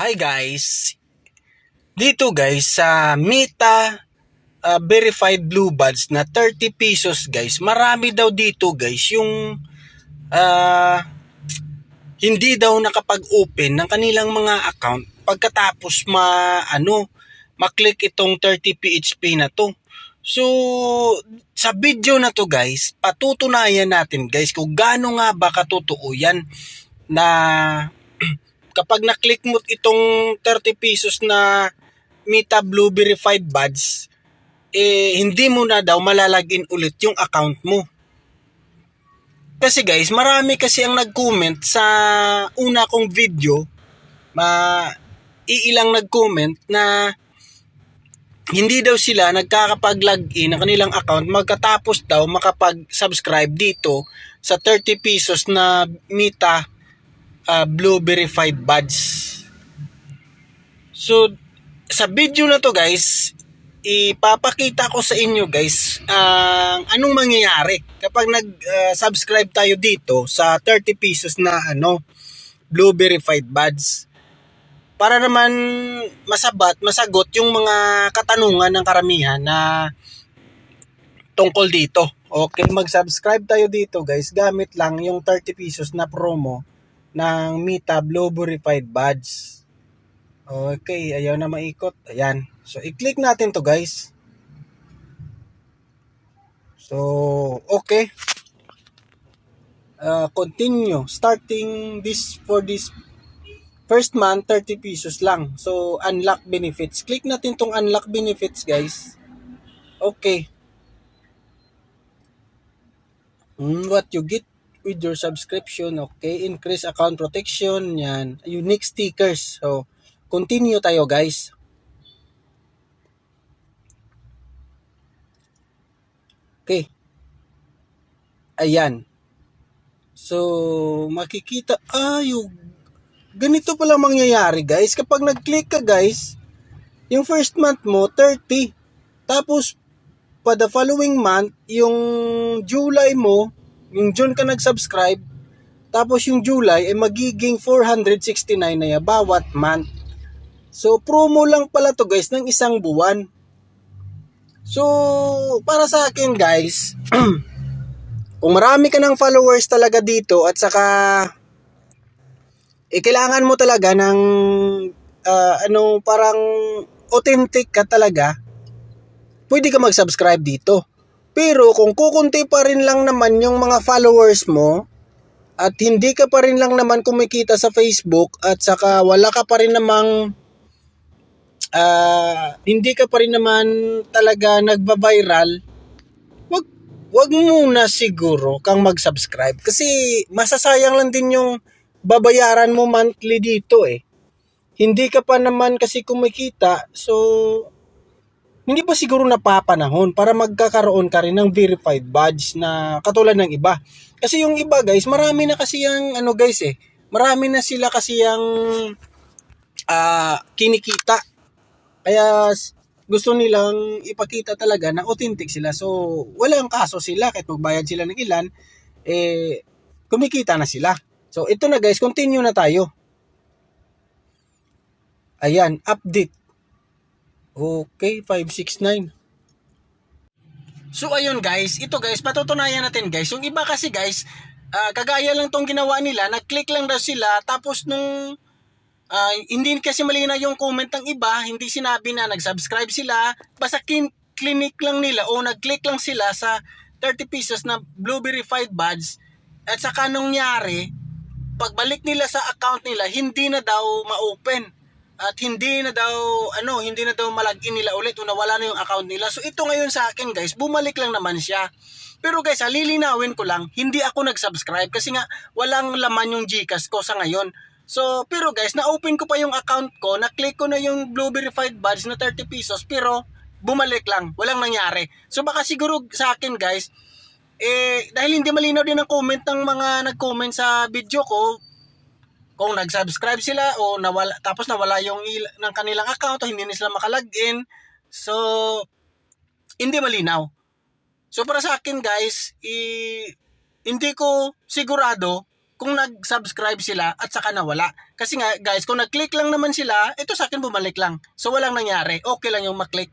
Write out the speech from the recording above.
Hi guys! Dito guys sa Mita uh, verified blue buds na 30 pesos guys. Marami daw dito guys yung uh, hindi daw nakapag-open ng kanilang mga account pagkatapos ma ano maklik itong 30 PHP na to. So, sa video na to guys, patutunayan natin guys kung gaano nga ba katotoo yan na kapag na-click mo itong 30 pesos na Meta Blue Verified Buds, eh, hindi mo na daw malalagin ulit yung account mo. Kasi guys, marami kasi ang nag-comment sa una kong video, ma iilang nag-comment na hindi daw sila nagkakapag-login ng kanilang account magkatapos daw makapag-subscribe dito sa 30 pesos na Meta uh, Blue Verified Buds. So, sa video na to guys, ipapakita ko sa inyo guys ang uh, anong mangyayari kapag nag-subscribe uh, tayo dito sa 30 pesos na ano Blue Verified Buds para naman masabat, masagot yung mga katanungan ng karamihan na tungkol dito. Okay, mag-subscribe tayo dito guys gamit lang yung 30 pesos na promo ng Mita Blue Verified Buds. Okay, ayaw na maikot. Ayan. So, i-click natin to guys. So, okay. Uh, continue. Starting this for this First month, 30 pesos lang. So, unlock benefits. Click natin tong unlock benefits, guys. Okay. Mm, what you get with your subscription, okay. Increase account protection, yan. Unique stickers. So, continue tayo, guys. Okay. Ayan. So, makikita, ah, yung ganito pala mangyayari guys. Kapag nag-click ka guys, yung first month mo, 30. Tapos, pa the following month, yung July mo, yung June ka nag-subscribe, tapos yung July ay magiging 469 na ya bawat month. So, promo lang pala to guys ng isang buwan. So, para sa akin guys, kung marami ka ng followers talaga dito at saka eh, kailangan mo talaga ng uh, ano, parang authentic ka talaga, pwede ka mag-subscribe dito. Pero kung kukunti pa rin lang naman yung mga followers mo, at hindi ka pa rin lang naman kumikita sa Facebook, at saka wala ka pa rin namang, uh, hindi ka pa rin naman talaga nagba-viral, wag, wag muna siguro kang mag-subscribe. Kasi masasayang lang din yung babayaran mo monthly dito eh. Hindi ka pa naman kasi kumikita, so hindi pa siguro napapanahon para magkakaroon ka rin ng verified badge na katulad ng iba. Kasi yung iba guys, marami na kasi yung ano guys eh, marami na sila kasi yung uh, kinikita. Kaya gusto nilang ipakita talaga na authentic sila. So, walang kaso sila kahit magbayad sila ng ilan, eh, kumikita na sila. So, ito na guys, continue na tayo. Ayan, update. Okay, 569. So, ayun guys, ito guys, patutunayan natin guys. Yung iba kasi guys, uh, kagaya lang tong ginawa nila, nag-click lang daw sila, tapos nung uh, hindi kasi malina yung comment ng iba, hindi sinabi na nag-subscribe sila, basta kin clinic lang nila o nag-click lang sila sa 30 pesos na blue verified badge at saka nangyari, pagbalik nila sa account nila, hindi na daw ma-open. At hindi na daw, ano, hindi na daw malagin nila ulit o nawala na yung account nila. So ito ngayon sa akin guys, bumalik lang naman siya. Pero guys, lilinawin ko lang, hindi ako nag-subscribe kasi nga walang laman yung Gcash ko sa ngayon. So, pero guys, na-open ko pa yung account ko, na-click ko na yung Blue Verified Badge na 30 pesos, pero bumalik lang, walang nangyari. So baka siguro sa akin guys, eh, dahil hindi malinaw din ang comment ng mga nag-comment sa video ko, kung nag-subscribe sila o nawala, tapos nawala yung ng kanilang account o hindi na sila makalagin, so, hindi malinaw. So, para sa akin guys, i- hindi ko sigurado kung nag-subscribe sila at saka nawala. Kasi nga guys, kung nag-click lang naman sila, ito sa akin bumalik lang. So walang nangyari. Okay lang yung maklik.